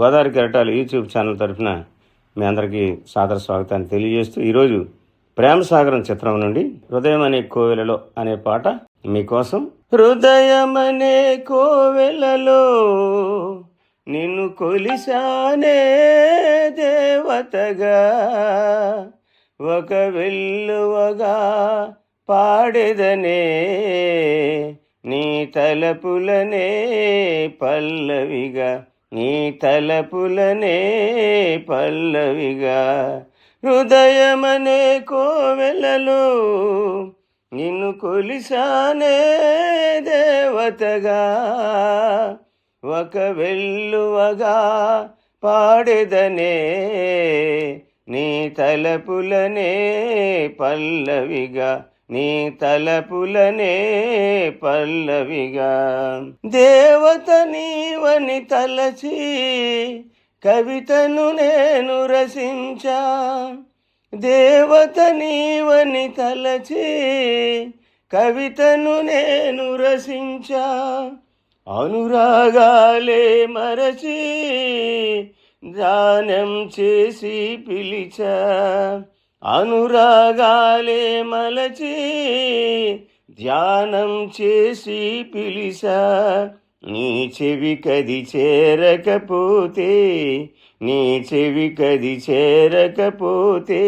గోదావరి కెరటాలు YouTube channel తరఫున మీ అందరికీ సాదర స్వాగతాన్ని తెలియజేస్తూ ఈరోజు ప్రేమ సాగరం చిత్రం నుండి హృదయం అనే కోవెలలో అనే పాట మీకోసం. హృదయం అనే కోవెలలో నిన్ను కొలిసానే దేవతగా. ఒక వెల్లువగా పాడెదనే నీ తలపులనే పల్లవిగా. నీ తలపులనే పల్లవిగా హృదయమనే కోవెలలో నిన్ను కొలిసానే దేవతగా. ఒక వెల్లువగా పాడెదనే నీ తలపులనే పల్లవిగా నీ తలపులనే పల్లవిగా. దేవత నీవని తలచి కవితను నేను రసించా. దేవత నీవని తలచి కవితను నేను రసించా. అనురాగాలే మరచి దానం చేసి పిలిచా. అనురాగాలే మలచి ధ్యానం చేసి పిలిసా. నీ చెవి కది చేరకపోతే నీ చెవి కది చేరకపోతే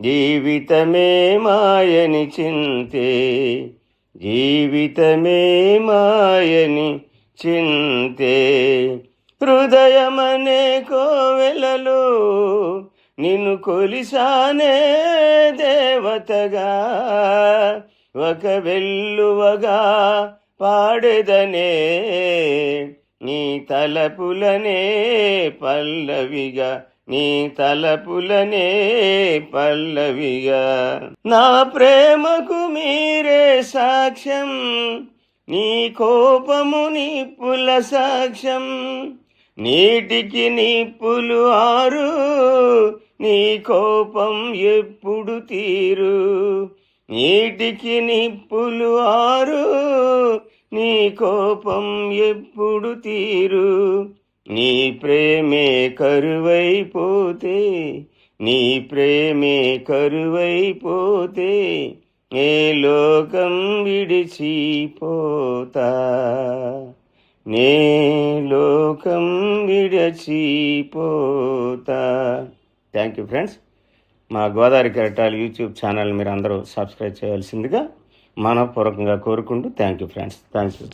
జీవితమే మాయని చింతే. జీవితమే మాయని చింతే. హృదయమనే కోవెలలో నిన్ను కొలిసానే దేవతగా. ఒక వెల్లువగా పాడెదనే నీ తలపులనే పల్లవిగా. నీ తలపులనే పల్లవిగా. నా ప్రేమకు మీరే సాక్ష్యం నీ కోపము పుల సాక్ష్యం. నీటికి నిప్పులు ఆరు నీ కోపం ఎప్పుడు తీరు? నీటికి నిప్పులు ఆరు నీ కోపం ఎప్పుడు తీరు? నీ ప్రేమే కరువైపోతే నీ ప్రేమే కరువైపోతే ఏ లోకం విడిచిపోతా? నే లోకం విడచిపోతా. థ్యాంక్ యూ ఫ్రెండ్స్ మా గోదావరి కెరటాలు యూట్యూబ్ ఛానల్ మీరు అందరూ సబ్స్క్రైబ్ చేయాల్సిందిగా మనపూర్వకంగా కోరుకుంటూ thank you friends thank you